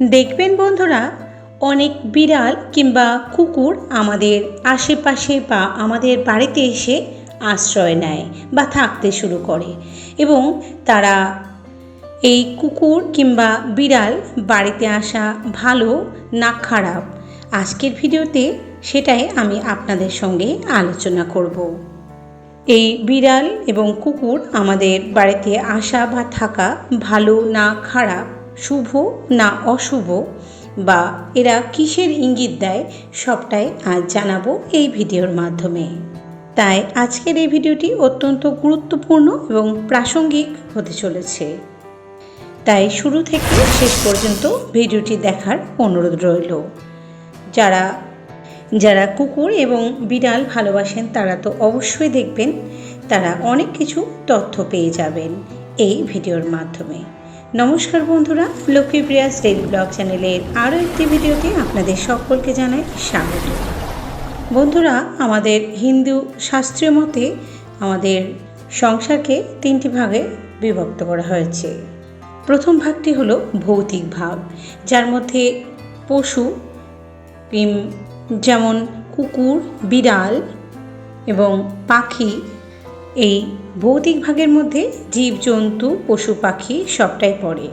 দেখবেন বন্ধুরা, অনেক বিড়াল কিংবা কুকুর আমাদের আশেপাশে বা আমাদের বাড়িতে এসে আশ্রয় নেয় বা থাকতে শুরু করে এবং তারা এই কুকুর কিংবা বিড়াল বাড়িতে আসা ভালো না খারাপ, আজকের ভিডিওতে সেটাই আমি আপনাদের সঙ্গে আলোচনা করব। এই বিড়াল এবং কুকুর আমাদের বাড়িতে আসা বা থাকা ভালো না খারাপ শুভ না অশুভ বা এরা কিসের ইঙ্গিত দেয় সবটাই আজ জানাব এই ভিডিওর মাধ্যমে। তাই আজকের এই ভিডিওটি অত্যন্ত গুরুত্বপূর্ণ এবং প্রাসঙ্গিক হতে চলেছে। তাই শুরু থেকে শেষ পর্যন্ত ভিডিওটি দেখার অনুরোধ রইল। যারা যারা কুকুর এবং বিড়াল ভালোবাসেন তারা তো অবশ্যই দেখবেন তারা অনেক কিছু তথ্য পেয়ে যাবেন এই ভিডিওর মাধ্যমে। নমস্কার বন্ধুরা লক্ষ্মীপ্রিয়া ডেইলি ব্লগ চ্যানেলের আরও একটি ভিডিওতে আপনাদের সকলকে জানাই স্বাগত। বন্ধুরা, আমাদের হিন্দু শাস্ত্রীয় মতে আমাদের সংসারকে তিনটি ভাগে বিভক্ত করা হয়েছে। প্রথম ভাগটি হলো ভৌতিক ভাগ যার মধ্যে পশু যেমন কুকুর, বিড়াল এবং পাখি এই ভৌতিক ভাগের মধ্যে জীবজন্তু পশু, পাখি সবটাই পড়ে।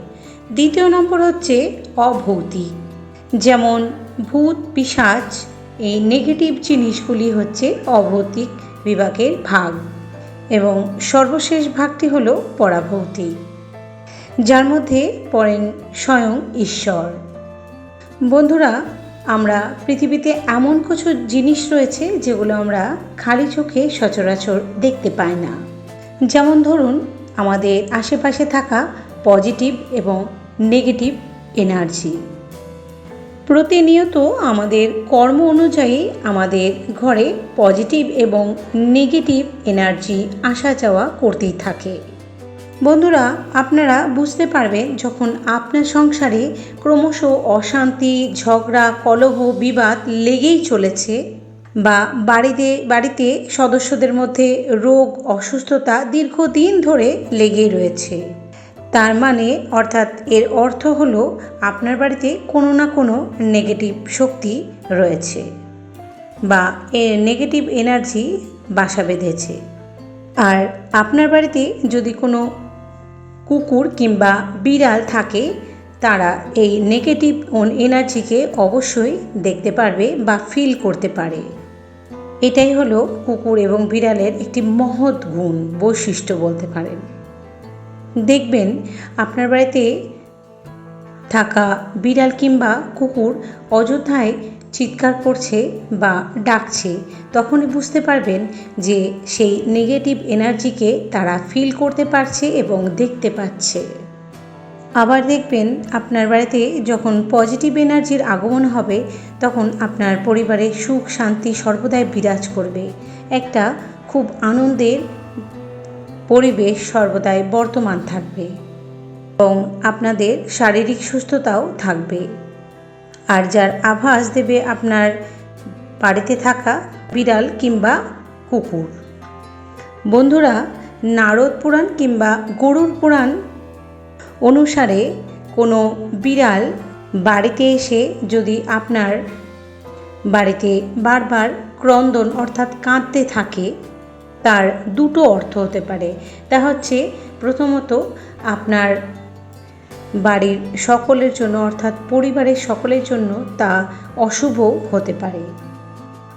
দ্বিতীয় নম্বর হচ্ছে অভৌতিক। যেমন ভূত, পিশাচ, এই নেগেটিভ জিনিসগুলি হচ্ছে অভৌতিক বিভাগের ভাগ এবং সর্বশেষ ভাগটি হল পরাভৌতিক, যার মধ্যে পড়েন স্বয়ং ঈশ্বর। বন্ধুরা আমরা পৃথিবীতে এমন কিছু জিনিস রয়েছে যেগুলো আমরা খালি চোখে সচরাচর দেখতে পাই না। যেমন ধরুন, আমাদের আশেপাশে থাকা পজিটিভ এবং নেগেটিভ এনার্জি। প্রতিনিয়ত আমাদের কর্ম অনুযায়ী আমাদের ঘরে পজিটিভ এবং নেগেটিভ এনার্জি আসা যাওয়া করতেই থাকে। বন্ধুরা, আপনারা বুঝতে পারবেন যখন আপনার সংসারে ক্রমশ অশান্তি, ঝগড়া, কলহ, বিবাদ লেগেই চলেছে বা বাড়িতে বাড়িতে সদস্যদের মধ্যে রোগ, অসুস্থতা দীর্ঘদিন ধরে লেগেই রয়েছে। তার মানে অর্থাৎ এর অর্থ হলো আপনার বাড়িতে কোনো না কোনো নেগেটিভ শক্তি রয়েছে বা এর নেগেটিভ এনার্জি বাসা বেঁধেছে। আর আপনার বাড়িতে যদি কোনো কুকুর কিংবা বিড়াল থাকে, তারা এই নেগেটিভ এনার্জিকে অবশ্যই দেখতে পারবে বা ফিল করতে পারে। এটাই হলো কুকুর এবং বিড়ালের একটি মহৎ গুণ, বৈশিষ্ট্য বলতে পারেন। দেখবেন, আপনার বাড়িতে থাকা বিড়াল কিংবা কুকুর অযোধ্যায় চিৎকার করছে বা ডাকছে, তখনই বুঝতে পারবেন যে সেই নেগেটিভ এনার্জিকে তারা ফিল করতে পারছে এবং দেখতে পাচ্ছে। আবার দেখবেন আপনার বাড়িতে যখন পজিটিভ এনার্জির আগমন হবে, তখন আপনার পরিবারে সুখ, শান্তি সর্বদাই বিরাজ করবে। একটা খুব আনন্দের পরিবেশ সর্বদাই বর্তমান থাকবে। এবং আপনাদের শারীরিক সুস্থতাও থাকবে। আর যার আভাস দেবে আপনার বাড়িতে থাকা বিড়াল কিংবা কুকুর। বন্ধুরা, নারদ পুরাণ কিংবা গরুর পুরাণ অনুসারে কোনো বিড়াল বাড়িতে এসে যদি আপনার বাড়িতে বারবার ক্রন্দন অর্থাৎ কাঁদতে থাকে, তার দুটো অর্থ হতে পারে। তা হচ্ছে, প্রথমত, আপনার বাড়ির সকলের জন্য, অর্থাৎ পরিবারের সকলের জন্য তা অশুভ হতে পারে।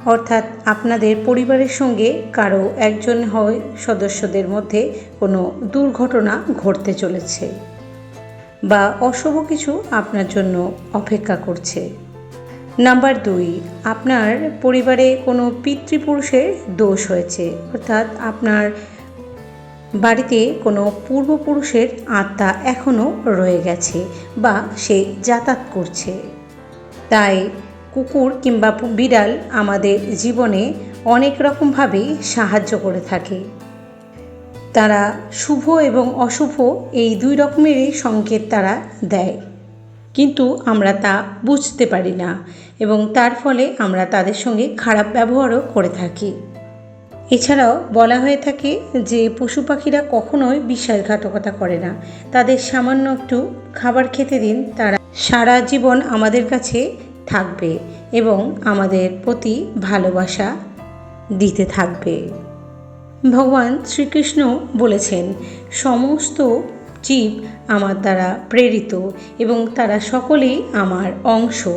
অর্থাৎ আপনাদের পরিবারের সঙ্গে কারও একজন হয়, সদস্যদের মধ্যে কোনো দুর্ঘটনা ঘটতে চলেছে বা অশুভ কিছু আপনার জন্য অপেক্ষা করছে। নাম্বার দুই, আপনার পরিবারে কোনো পিতৃপুরুষের দোষ হয়েছে, অর্থাৎ আপনার বাড়িতে কোনো পূর্বপুরুষের আত্মা এখনও রয়ে গেছে বা সে যাতায়াত করছে। তাই কুকুর কিংবা বিড়াল আমাদের জীবনে অনেক রকমভাবেই সাহায্য করে থাকে। তারা শুভ এবং অশুভ এই দুই রকমেরই সংকেত তারা দেয়। কিন্তু আমরা তা বুঝতে পারি না এবং তার ফলে আমরা তাদের সঙ্গে খারাপ ব্যবহারও করে থাকি। এছাড়াও বলা হয়ে থাকে যে পশু পাখিরা কখনোই বিশ্বাসঘাতকতা করে না। তাদের সামান্য একটু খাবার খেতে দিন, তারা সারা জীবন আমাদের কাছে থাকবে এবং আমাদের প্রতি ভালোবাসা দিতে থাকবে। ভগবান শ্রীকৃষ্ণ বলেছেন, সমস্ত জীব আমার দ্বারা প্রেরিত এবং তারা সকলেই আমার অংশ।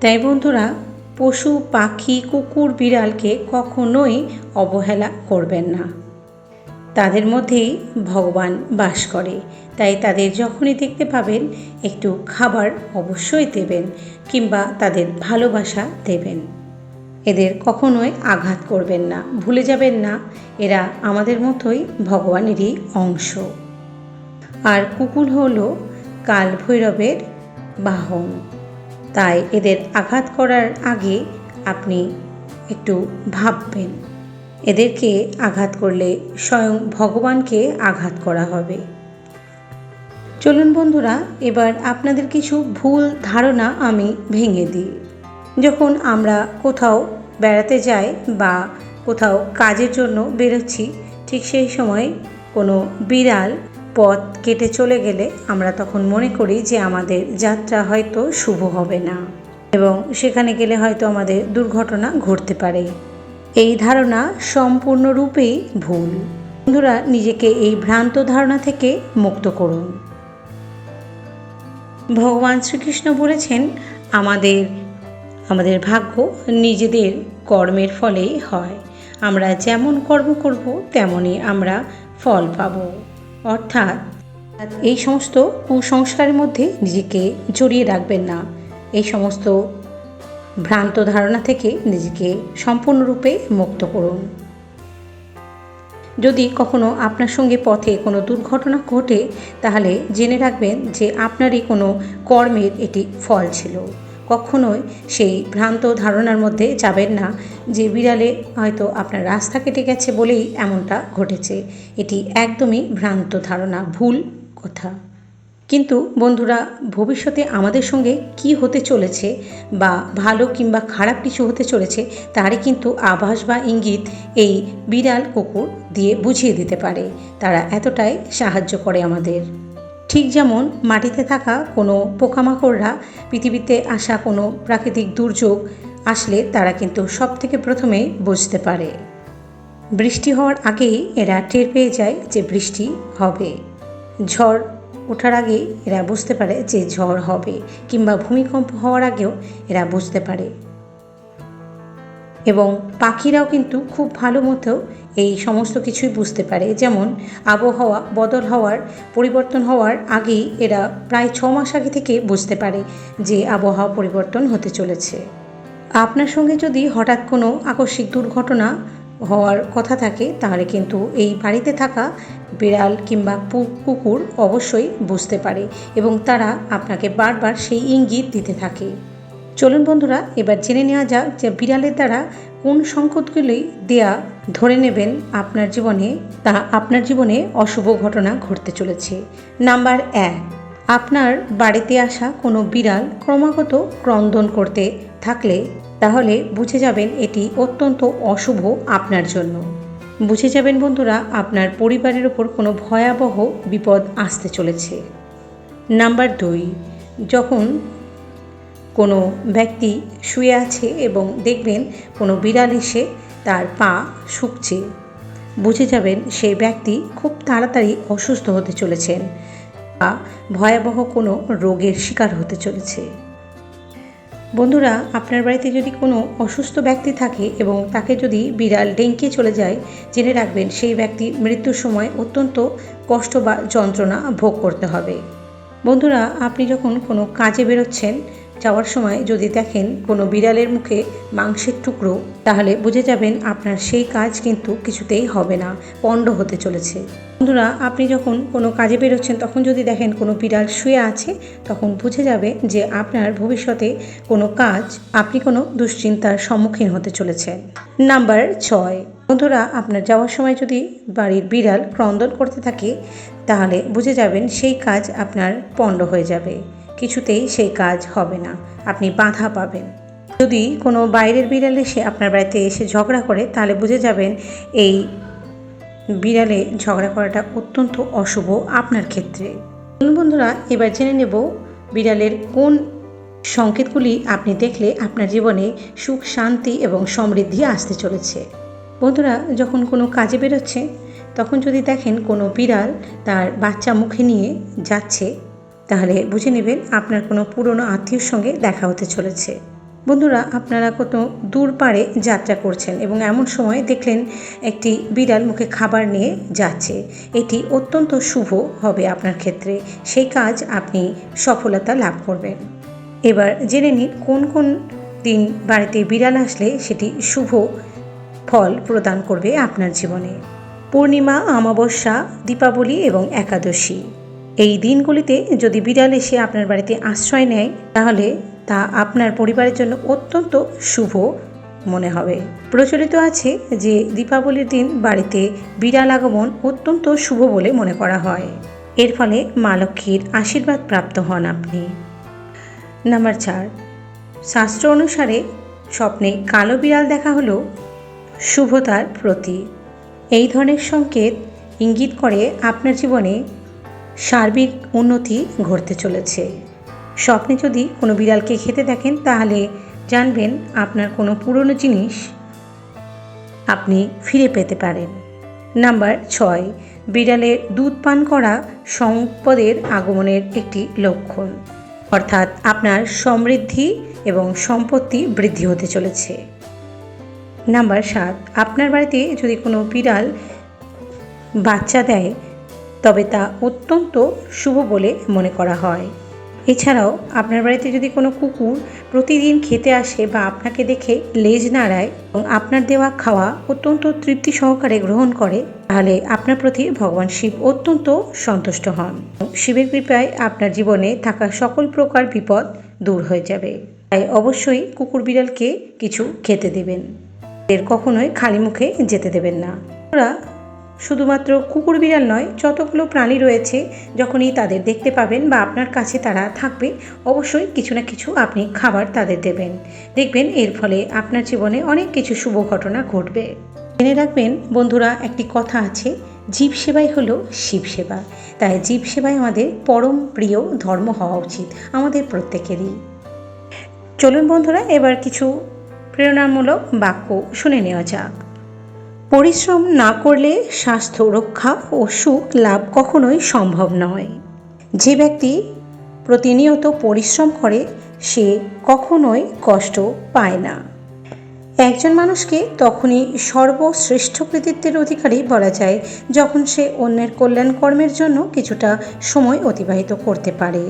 তাই বন্ধুরা পশু, পাখি, কুকুর, বিড়ালকে কখনোই অবহেলা করবেন না। তাদের মধ্যেই ভগবান বাস করে। তাই তাদের যখনই দেখতে পাবেন, একটু খাবার অবশ্যই দেবেন কিংবা তাদের ভালোবাসা দেবেন। এদের কখনোই আঘাত করবেন না, ভুলে যাবেন না। এরা আমাদের মতোই ভগবানেরই অংশ। আর কুকুর হলো কাল ভৈরবের বাহন। তাই এদের আঘাত করার আগে আপনি একটু ভাববেন। এদেরকে আঘাত করলে স্বয়ং ভগবানকে আঘাত করা হবে। চলুন বন্ধুরা, এবার আপনাদের কিছু ভুল ধারণা আমি ভেঙে দিই। যখন আমরা কোথাও বেড়াতে যাই বা কোথাও কাজের জন্য বেরোচ্ছি, ঠিক সেই সময় কোনো বিড়াল পথ কেটে চলে গেলে আমরা তখন মনে করি যে আমাদের যাত্রা হয়তো শুভ হবে না এবং সেখানে গেলে হয়তো আমাদের দুর্ঘটনা ঘটতে পারে। এই ধারণা সম্পূর্ণরূপেই ভুল। বন্ধুরা, নিজেকে এই ভ্রান্ত ধারণা থেকে মুক্ত করুন। ভগবান শ্রীকৃষ্ণ বলেছেন, আমাদের আমাদের ভাগ্য নিজেদের কর্মের ফলেই হয়। আমরা যেমন কর্ম করব, তেমনই আমরা ফল পাব। অর্থাৎ এই সমস্ত কুসংস্কারের মধ্যে নিজেকে জড়িয়ে রাখবেন না। এই সমস্ত ভ্রান্ত ধারণা থেকে নিজেকে সম্পূর্ণরূপে মুক্ত করুন। যদি কখনো আপনার সঙ্গে পথে কোনো দুর্ঘটনা ঘটে, তাহলে জেনে রাখবেন যে আপনারই কোনো কর্মের এটি ফল ছিল। কখনোই সেই ভ্রান্ত ধারণার মধ্যে যাবেন না যে বিড়ালে হয়তো আপনার রাস্তা কেটে গেছে বলেই এমনটা ঘটেছে। এটি একদমই ভ্রান্ত ধারণা, ভুল কথা। কিন্তু বন্ধুরা, ভবিষ্যতে আমাদের সঙ্গে কি হতে চলেছে বা ভালো কিংবা খারাপ কিছু হতে চলেছে তারই কিন্তু আভাস বা ইঙ্গিত এই বিড়াল কুকুর দিয়ে বুঝিয়ে দিতে পারে। তারা এতটাই সাহায্য করে আমাদের। ঠিক যেমন মাটিতে থাকা কোনো পোকামাকড়রা পৃথিবীতে আসা কোনো প্রাকৃতিক দুর্যোগ আসলে তারা কিন্তু সব থেকে প্রথমে বুঝতে পারে। বৃষ্টি হওয়ার আগেই এরা টের পেয়ে যায় যে বৃষ্টি হবে। ঝড় ওঠার আগেই এরা বুঝতে পারে যে ঝড় হবে কিংবা ভূমিকম্প হওয়ার আগেও এরা বুঝতে পারে। এবং পাখিরাও কিন্তু খুব ভালো মতো এই সমস্ত কিছুই বুঝতে পারে। যেমন আবহাওয়া বদল হওয়ার, পরিবর্তন হওয়ার আগেই এরা প্রায় ছ মাস আগে থেকে বুঝতে পারে যে আবহাওয়া পরিবর্তন হতে চলেছে। আপনার সঙ্গে যদি হঠাৎ কোনো আকস্মিক দুর্ঘটনা হওয়ার কথা থাকে, তাহলে কিন্তু এই বাড়িতে থাকা বিড়াল কিংবা কুকুর অবশ্যই বুঝতে পারে এবং তারা আপনাকে বারবার সেই ইঙ্গিত দিতে থাকে। চলুন বন্ধুরা, এবার জেনে নেওয়া যাক যে বিড়ালের দ্বারা কোন সংকটগুলি দেয়া ধরে নেবেন আপনার জীবনে, তা আপনার জীবনে অশুভ ঘটনা ঘটতে চলেছে। নাম্বার এক, আপনার বাড়িতে আসা কোনো বিড়াল ক্রমাগত ক্রন্দন করতে থাকলে, তাহলে বুঝে যাবেন এটি অত্যন্ত অশুভ আপনার জন্য। বুঝে যাবেন বন্ধুরা, আপনার পরিবারের ওপর কোনো ভয়াবহ বিপদ আসতে চলেছে। নাম্বার দুই, যখন কোনো ব্যক্তি শুয়ে আছে এবং দেখবেন কোনো বিড়াল এসে তার পা শুকছে। বুঝে যাবেন সেই ব্যক্তি খুব তাড়াতাড়ি অসুস্থ হতে চলেছেন বা ভয়াবহ কোনো রোগের শিকার হতে চলেছে। বন্ধুরা, আপনার বাড়িতে যদি কোনো অসুস্থ ব্যক্তি থাকে এবং তাকে যদি বিড়াল ডেঙ্কে চলে যায়, জেনে রাখবেন সেই ব্যক্তি মৃত্যুর সময় অত্যন্ত কষ্ট বা যন্ত্রণা ভোগ করতে হবে। বন্ধুরা, আপনি যখন কোনো কাজে বেরোচ্ছেন যাওয়ার সময় যদি দেখেন কোনো বিড়ালের মুখে মাংসের টুকরো, তাহলে বুঝে যাবেন আপনার সেই কাজ কিন্তু কিছুতেই হবে না, পণ্ড হতে চলেছে। বন্ধুরা, আপনি যখন কোনো কাজে বেরোচ্ছেন, তখন যদি দেখেন কোনো বিড়াল শুয়ে আছে, তখন বুঝে যাবে যে আপনার ভবিষ্যতে কোনো কাজ, আপনি কোনো দুশ্চিন্তার সম্মুখীন হতে চলেছেন নাম্বার ছয়। বন্ধুরা, আপনার যাওয়ার সময় যদি বাড়ির বিড়াল ক্রন্দন করতে থাকে, তাহলে বুঝে যাবেন সেই কাজ আপনার পণ্ড হয়ে যাবে। কিছুতেই সেই কাজ হবে না। আপনি বাধা পাবেন। যদি কোনো বাইরের বিড়াল এসে আপনার বাড়িতে এসে ঝগড়া করে, তাহলে বুঝে যাবেন এই বিড়ালে ঝগড়া করাটা অত্যন্ত অশুভ আপনার ক্ষেত্রে। বন্ধুরা, এবার জেনে নেব বিড়ালের কোন সংকেতগুলি আপনি দেখলে আপনার জীবনে সুখ, শান্তি এবং সমৃদ্ধি আসতে চলেছে। বন্ধুরা, যখন কোনো কাজে বেরোচ্ছে, তখন যদি দেখেন কোনো বিড়াল তার বাচ্চা মুখে নিয়ে যাচ্ছে তাহলে বুঝে নেবেন আপনার কোনো পুরনো আত্মীয়র সঙ্গে দেখা হতে চলেছে। বন্ধুরা, আপনারা কোনো দূর পাড়ে যাত্রা করছেন এবং এমন সময় দেখলেন একটি বিড়াল মুখে খাবার নিয়ে যাচ্ছে। এটি অত্যন্ত শুভ হবে আপনার ক্ষেত্রে। সেই কাজ আপনি সফলতা লাভ করবেন। এবার জেনে নিন, কোন কোন দিন বাড়িতে বিড়াল আসলে সেটি শুভ ফল প্রদান করবে আপনার জীবনে। পূর্ণিমা, অমাবস্যা, দীপাবলি এবং একাদশী। এই দিনগুলিতে যদি বিড়াল এসে আপনার বাড়িতে আশ্রয় নেয়, তাহলে তা আপনার পরিবারের জন্য অত্যন্ত শুভ মনে হবে। প্রচলিত আছে যে দীপাবলির দিন বাড়িতে বিড়াল আগমন অত্যন্ত শুভ বলে মনে করা হয়। এর ফলে মা লক্ষ্মীর আশীর্বাদ প্রাপ্ত হন আপনি। নাম্বার চার, শাস্ত্র অনুসারে স্বপ্নে কালো বিড়াল দেখা হলো শুভতার প্রতীক এই ধরনের সংকেত ইঙ্গিত করে আপনার জীবনে সার্বিক উন্নতি ঘটতে চলেছে। স্বপ্নে যদি কোনো বিড়ালকে খেতে দেখেন, তাহলে জানবেন আপনার কোনো পুরনো জিনিস আপনি ফিরে পেতে পারেন। নাম্বার ছয় বিড়ালের দুধ পান করা সম্পদের আগমনের একটি লক্ষণ। অর্থাৎ আপনার সমৃদ্ধি এবং সম্পত্তি বৃদ্ধি হতে চলেছে। নাম্বার সাত, আপনার বাড়িতে যদি কোনো বিড়াল বাচ্চা দেয় তবে তা অত্যন্ত শুভ বলে মনে করা হয়। এছাড়াও আপনার বাড়িতে যদি কোনো কুকুর প্রতিদিন খেতে আসে বা আপনাকে দেখে লেজ নাড়ায় এবং আপনার দেওয়া খাওয়া অত্যন্ত তৃপ্তি সহকারে গ্রহণ করে, তাহলে আপনার প্রতি ভগবান শিব অত্যন্ত সন্তুষ্ট হন। শিবের কৃপায় আপনার জীবনে থাকা সকল প্রকার বিপদ দূর হয়ে যাবে। তাই অবশ্যই কুকুর বিড়ালকে কিছু খেতে দেবেন। এর কখনোই খালি মুখে যেতে দেবেন না। ওরা শুধুমাত্র কুকুর বিড়াল নয়, যতগুলো প্রাণী রয়েছে, যখনই তাদের দেখতে পাবেন বা আপনার কাছে তারা থাকবে, অবশ্যই কিছু না কিছু আপনি খাবার তাদের দেবেন। দেখবেন এর ফলে আপনার জীবনে অনেক কিছু শুভ ঘটনা ঘটবে। জেনে রাখবেন, বন্ধুরা, একটি কথা আছে, জীব সেবাই হলো শিব সেবা। তাই জীব সেবাই আমাদের পরম প্রিয় ধর্ম হওয়া উচিত, আমাদের প্রত্যেকেরই। চলুন বন্ধুরা, এবার কিছু প্রেরণামূলক বাক্য শুনে নেওয়া যাক। পরিশ্রম না করলে স্বাস্থ্য রক্ষা ও সুখ লাভ কখনোই সম্ভব নয়। যে ব্যক্তি প্রতিনিয়ত পরিশ্রম করে, সে কখনোই কষ্ট পায় না। একজন মানুষকে তখনই সর্বশ্রেষ্ঠ কৃতিত্বের অধিকারী বলা যায়, যখন সে অন্যের কল্যাণ কর্মের জন্য কিছুটা সময় অতিবাহিত করতে পারে।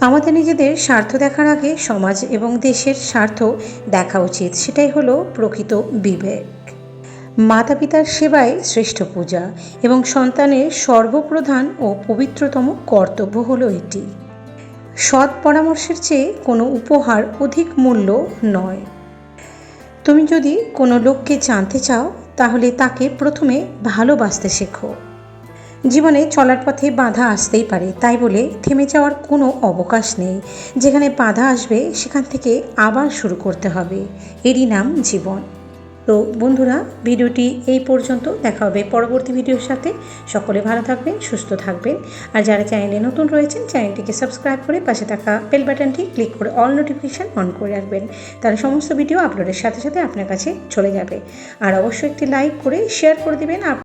আমাদের নিজেদের স্বার্থ দেখার আগে সমাজ এবং দেশের স্বার্থ দেখা উচিত, সেটাই হলো প্রকৃত বিবেক। মাতা পিতার সেবায় শ্রেষ্ঠ পূজা এবং সন্তানের সর্বপ্রধান ও পবিত্রতম কর্তব্য হলো এটি। সৎ পরামর্শের চেয়ে কোনো উপহার অধিক মূল্য নয়। তুমি যদি কোনো লোককে জানতে চাও, তাহলে তাকে প্রথমে ভালোবাসতে শেখো। জীবনে চলার পথে বাধা আসতেই পারে, তাই বলে থেমে যাওয়ার কোনো অবকাশ নেই। যেখানে বাধা আসবে, সেখান থেকে আবার শুরু করতে হবে। এরই নাম জীবন। তো বন্ধুরা, ভিডিওটি এই পর্যন্ত দেখা হবে পরবর্তী ভিডিওর সাথে। সকলে ভালো থাকবেন, সুস্থ থাকবেন। আর যারা চ্যানেলে নতুন রয়েছেন, চ্যানেলটিকে সাবস্ক্রাইব করে পাশে থাকা বেল বাটনটি ক্লিক করে অল নোটিফিকেশান অন করে রাখবেন। তাহলে সমস্ত ভিডিও আপলোডের সাথে সাথে আপনার কাছে চলে যাবে। আর অবশ্যই একটি লাইক করে, শেয়ার করে দেবেন।